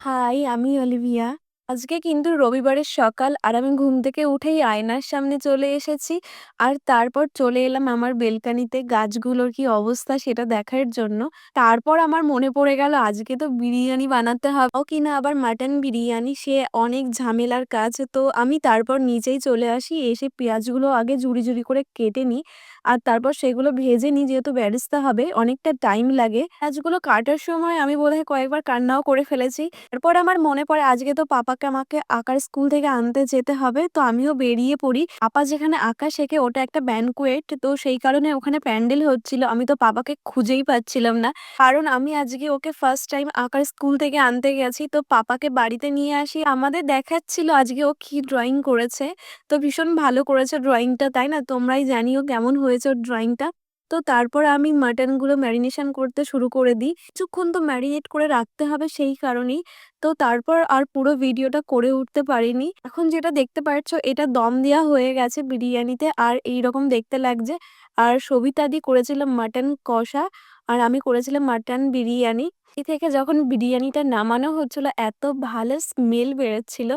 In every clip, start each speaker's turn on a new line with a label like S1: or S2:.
S1: High, আমি Olivia. আজকে কিন্তু রবিবারের সকাল আর আমি ঘুম থেকে উঠেই আয়নার সামনে চলে এসেছি। আর তারপর চলে এলাম আমার বেলকানিতে গাছগুলোর কি অবস্থা সেটা দেখার জন্য। তারপর আমার মনে পড়ে গেল আজকে তো বিরিয়ানি বানাতে হবে ও কিনা আবার মাটন বিরিয়ানি সে অনেক ঝামেলার কাজ। তো আমি তারপর নিচেই চলে আসি এসে পেঁয়াজগুলো আগে ঝুড়ি, ঝুড়ি করে কেটে নিই। আর তারপর সেগুলো ভেজে নিই যেহেতু বেরেস্তা হবে, অনেকটা টাইম লাগে। পেঁয়াজগুলো কাটার সময় আমি বোধহয় কয়েকবার কান্নাও করে ফেলেছি। এরপর আমার মনে পড়ে আজকে তো পাপাকে আমাকে আঁকার স্কুল থেকে আনতে যেতে হবে, তো আমিও বেরিয়ে পড়ি পাপা যেখানে আঁকা শেখে ওটা একটা ব্যানকুয়েট, তো সেই কারণে ওখানে প্যান্ডেল হচ্ছিল, আমি তো পাপাকে খুঁজেই পাচ্ছিলাম না কারণ আমি আজকে ওকে ফার্স্ট টাইম আঁকার স্কুল থেকে আনতে গেছি, তো পাপাকে বাড়িতে নিয়ে আসি আমাদের দেখাচ্ছিল আজকে ও কি ড্রয়িং করেছে, তো ভীষণ ভালো করেছে ড্রয়িংটা তাই না তোমরাই জানিও কেমন হয়েছে ওর ড্রয়িংটা তো তারপর আমি মাটনগুলো ম্যারিনেশন করতে শুরু করে দিই। কিছুক্ষণ তো ম্যারিনেট করে রাখতে হবে সেই কারণেই। তো তারপর আর পুরো ভিডিওটা করে উঠতে পারিনি। এখন যেটা দেখতে পাচ্ছ এটা দম দেওয়া হয়ে গেছে বিরিয়ানিতে আর এই রকম দেখতে লাগছে। আর সবিতা দি করেছিলাম মাটন কষা আর আমি করেছিলাম মাটন বিরিয়ানি। এ থেকে যখন বিরিয়ানিটা নামানো হচ্ছিল, এত ভালো স্মেল বেরোচ্ছিল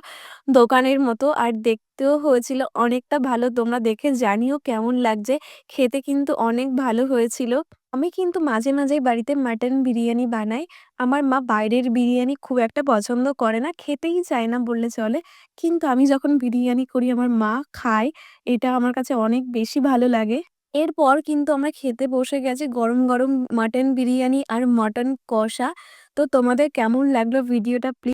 S1: দোকানের মতো আর দেখতেও হয়েছিল অনেকটা ভালো। তোমরা দেখে জানিও কেমন লাগছে। খেতে কিন্তু অনেক ভালো হয়েছিল। আমি কিন্তু মাঝে মাঝেই বাড়িতে মাটন বিরিয়ানি বানাই। আমার মা বাইরের বিরিয়ানি খুব একটা পছন্দ করে না, খেতেই চায় না বললে চলে। কিন্তু আমি যখন বিরিয়ানি করি, আমার মা খায়, এটা আমার কাছে অনেক বেশি ভালো লাগে। এরপর কিন্তু আমরা খেতে বসে গেছি গরম গরম মাটন বিরিয়ানি আর মটন কষা। তো তোমাদের কেমন লাগল ভিডিওটা প্লিজ